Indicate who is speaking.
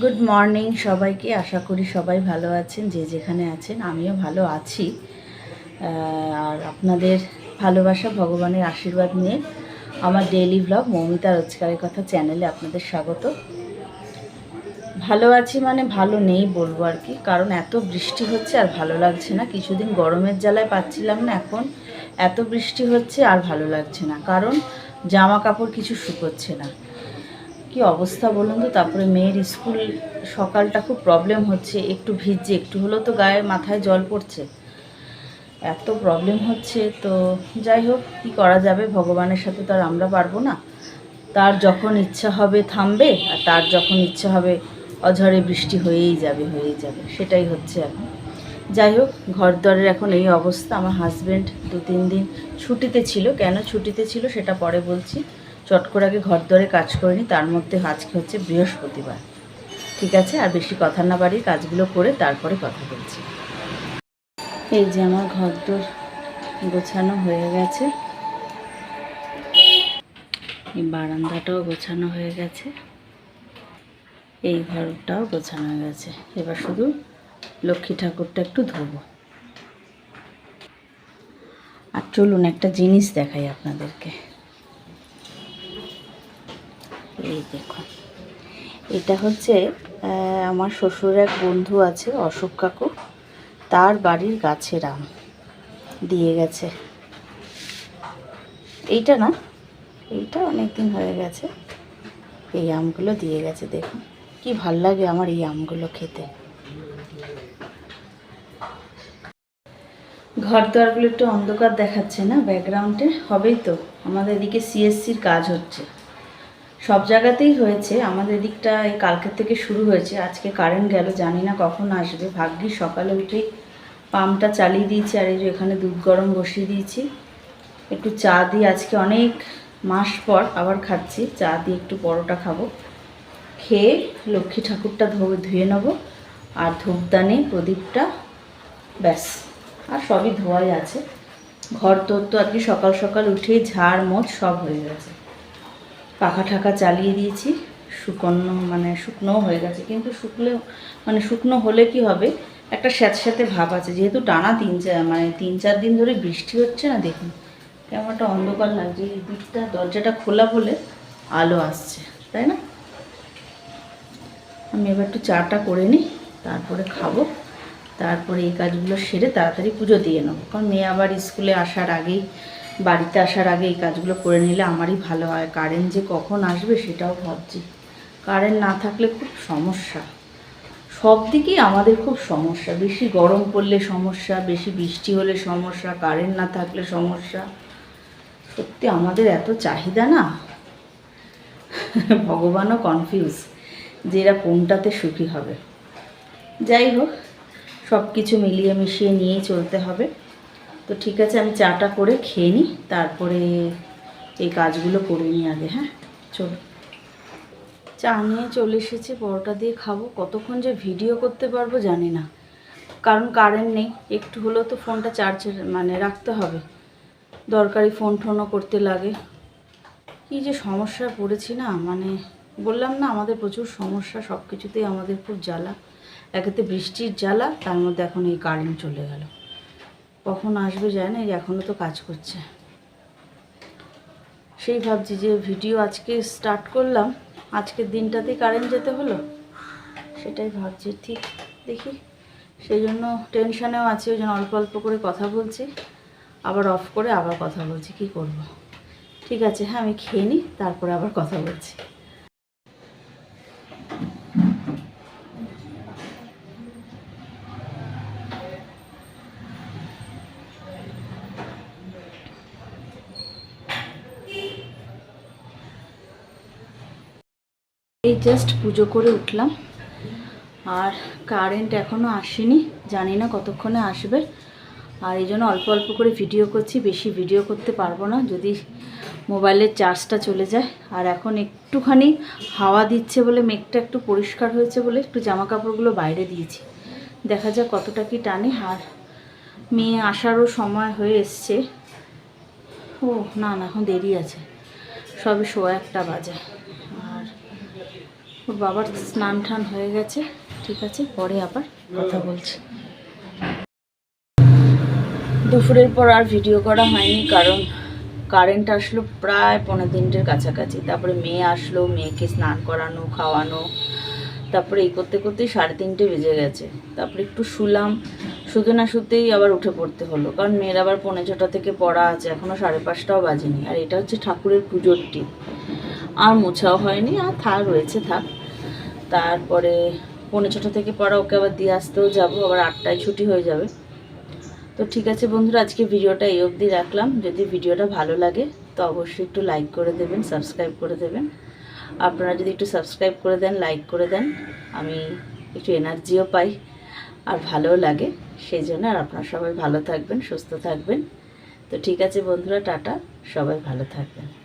Speaker 1: Good morning সবাইকে। আশা করি সবাই ভালো আছেন, যে যেখানে আছেন, আমিও ভালো আছি। আর আপনাদের ভালোবাসা, ভগবানের আশীর্বাদ নিয়ে আমার ডেইলি ব্লগ মৌমিতা রোজগারের কথা চ্যানেলে আপনাদের স্বাগত। ভালো আছি মানে ভালো নেই বলব আর কি, কারণ এত বৃষ্টি হচ্ছে আর ভালো লাগছে না। কিছুদিন গরমের জ্বালায় পাচ্ছিলাম না, এখন এত বৃষ্টি হচ্ছে আর ভালো লাগছে না, কারণ জামা কাপড় কিছু শুকোচ্ছে না। কি অবস্থা বলুন তো? তারপরে মেয়ের স্কুল সকালটা খুব প্রবলেম হচ্ছে। একটু ভিজছে, একটু হলেও তো গায়ে মাথায় জল পড়ছে। এত প্রবলেম হচ্ছে, তো যাই হোক, কী করা যাবে? ভগবানের সাথে তো আর আমরা পারব না। তার যখন ইচ্ছা হবে থামবে, আর তার যখন ইচ্ছা হবে অঝরে বৃষ্টি হয়েই যাবে হয়েই যাবে। সেটাই হচ্ছে এখন। যাই হোক ঘর দরের এখন এই অবস্থা। আমার হাজব্যান্ড দু তিন দিন ছুটিতে ছিল। কেন ছুটিতে ছিল সেটা পরে বলছি। চট করে আগে ঘর দরে কাজ করিনি তার মধ্যে আজকে হচ্ছে বৃহস্পতিবার। ঠিক আছে? আর বেশি কথা না বাড়ি কাজগুলো করে তারপরে কথা বলছি। এই যে আমার ঘর দর গোছানো হয়ে গেছে। এই বারান্দাটাও গোছানো হয়ে গেছে। এই ঘরটাও গোছানো হয়ে গেছে। এবার শুধু লক্ষ্মী ঠাকুরটা একটু ধোবো। আর চলুন একটা জিনিস দেখাই আপনাদেরকে। এই দেখুন। এটা হচ্ছে আমার শ্বশুর এক বন্ধু আছে, অশোক কাকু। তার বাড়ির গাছের আম দিয়ে গেছে। এইটা না, এইটা অনেক দিন হয়ে গেছে। এই আমগুলো দিয়ে গেছে, দেখুন। কি ভালো লাগে আমার এই আমগুলো খেতে। ঘর দোয়ারগুলো একটু অন্ধকার দেখাচ্ছে না ব্যাকগ্রাউন্ডে হবেই তো। আমাদের এদিকে সিএসসির কাজ হচ্ছে। সব জায়গাতেই হয়েছে। আমাদের এদিকটা এই কালকের থেকে শুরু হয়েছে। আজকে কারেন্ট গেল, জানি না কখন আসবে। ভাগ্যি সকালে উঠেই পাম্পটা চালিয়ে দিয়েছি আর এই যে এখানে দুধ গরম বসিয়ে দিয়েছি। একটু চা দিয়ে আজকে অনেক মাস পর আবার খাচ্ছি। চা দিয়ে একটু পরোটা খাব। খেয়ে লক্ষ্মী ঠাকুরটা ধুয়ে নেব। আর ধূপদানে প্রদীপটা, ব্যাস। আর সবই ধোয়াই আছে। ঘর তোর তো আর কি সকাল সকাল উঠেই ঝাড় মোচ সব হয়ে গেছে। পাখা ঠাকা চালিয়ে দিয়েছি। শুকনো মানে শুকনোও হয়ে গেছে। কিন্তু শুকলেও মানে শুকনো হলে কি হবে? একটা স্যাঁতস্যাঁতে ভাব আছে। যেহেতু টানা তিন চার মানে তিন চার দিন ধরে বৃষ্টি হচ্ছে না, দেখুন। কেমন একটা অন্ধকার লাগছে। এই দিকটা দরজাটা খোলা বলে আলো আসছে, তাই না? আমি এবার একটু চাটা করে নিই, তারপরে খাব। তারপরে এই কাজগুলো সেরে তাড়াতাড়ি পুজো দিয়ে নেব। কারণ মেয়ে আবার স্কুলে আসার আগেই বাড়িতে আসার আগে এই কাজগুলো করে নিলে আমারই ভালো হয়। কারেন্ট যে কখন আসবে সেটাও ভাবছি। কারেন্ট না থাকলে খুব সমস্যা। সব দিকেই আমাদের খুব সমস্যা। বেশি গরম পড়লে সমস্যা, বেশি বৃষ্টি হলে সমস্যা, কারেন্ট না থাকলে সমস্যা। সত্যি আমাদের এত চাহিদা না? ভগবানও কনফিউজ যে এরা কোনটাতে সুখী হবে। যাই হোক সব কিছু মিলিয়ে মিশিয়ে নিয়েই চলতে হবে। তো ঠিক আছে, আমি চাটা করে খেয়ে নিই, তারপরে এই কাজগুলো করে নিই আগে হ্যাঁ? চলো। চা নিয়ে চলে এসেছি, পরোটা দিয়ে খাব। কতক্ষণ যে ভিডিও করতে পারব জানি না। কারণ কারেন্ট নেই, একটু হলেও তো ফোনটা চার্জে মানে রাখতে হবে। দরকারি ফোন টোনও করতে লাগে। কী যে সমস্যায় পড়েছি না মানে বললাম না, আমাদের প্রচুর সমস্যা সব কিছুতেই আমাদের খুব জ্বালা। একেতে বৃষ্টির জ্বালা, তার মধ্যে এখন এই কারেন্ট চলে গেল। কখন আসবে যায় না এখনও তো কাজ করছে। সেই ভাবছি যে ভিডিও আজকে স্টার্ট করলাম, আজকের দিনটাতেই কারেন্ট যেতে হলো, সেটাই ভাবছি। ঠিক, দেখি। সেই জন্য টেনশানেও আছি, ওই জন্য অল্প অল্প করে কথা বলছি, আবার অফ করে আবার কথা বলছি, কি করব। ঠিক আছে হ্যাঁ আমি খেয়ে নিই তারপরে আবার কথা বলছি। এই জাস্ট পুজো করে উঠলাম। আর কারেন্ট এখনও আসেনি, জানি না কতক্ষণে আসবে। আর এই জন্য অল্প অল্প করে ভিডিও করছি, বেশি ভিডিও করতে পারব না, যদি মোবাইলের চার্জটা চলে যায়। আর এখন একটুখানি হাওয়া দিচ্ছে বলে মেঘটা একটু পরিষ্কার হয়েছে বলে একটু জামা কাপড়গুলো বাইরে দিয়েছি। দেখা যাক কতটা কি টানে। আর মেয়ে আসারও সময় হয়ে এসছে। ও, না না, এখন দেরি আছে। সবে শো একটা বাজে। ওর বাবার স্নান টান হয়ে গেছে। ঠিক আছে, পরে আবার কথা বলছি। দুপুরের পর আর ভিডিও করা হয়নি কারণ কারেন্ট আসলো প্রায় পনেরো তিনটের কাছাকাছি। তারপরে মেয়ে আসলো, মেয়েকে স্নান করানো, খাওয়ানো। তারপরে এই করতে করতেই সাড়ে তিনটে বেজে গেছে। তারপরে একটু শুলাম। শুতে না শুতেই আবার উঠে পড়তে হলো। কারণ মেয়ের আবার পৌনে ছটা থেকে পড়া আছে এখনও সাড়ে পাঁচটাও বাজেনি। আর এটা হচ্ছে ঠাকুরের পুজোর টিপ আর মোছাও হয়নি, আর থাক রয়েছে থাক তারপরে পৌনে ছটা থেকে পড়া, ওকে আবার দিয়ে আসতেও যাব, আবার আটটায় ছুটি হয়ে যাবে। তো ঠিক আছে বন্ধুরা, আজকে ভিডিওটা এই অবধি রাখলাম। যদি ভিডিওটা ভালো লাগে, তো অবশ্যই একটু লাইক করে দেবেন সাবস্ক্রাইব করে দেবেন। আপনারা যদি একটু সাবস্ক্রাইব করে দেন লাইক করে দেন, আমি একটু এনার্জিও পাই, আর ভালোও লাগে। সেই জন্য আর আপনারা সবাই ভালো থাকবেন, সুস্থ থাকবেন। তো ঠিক আছে বন্ধুরা, টাটা। সবাই ভালো থাকবেন।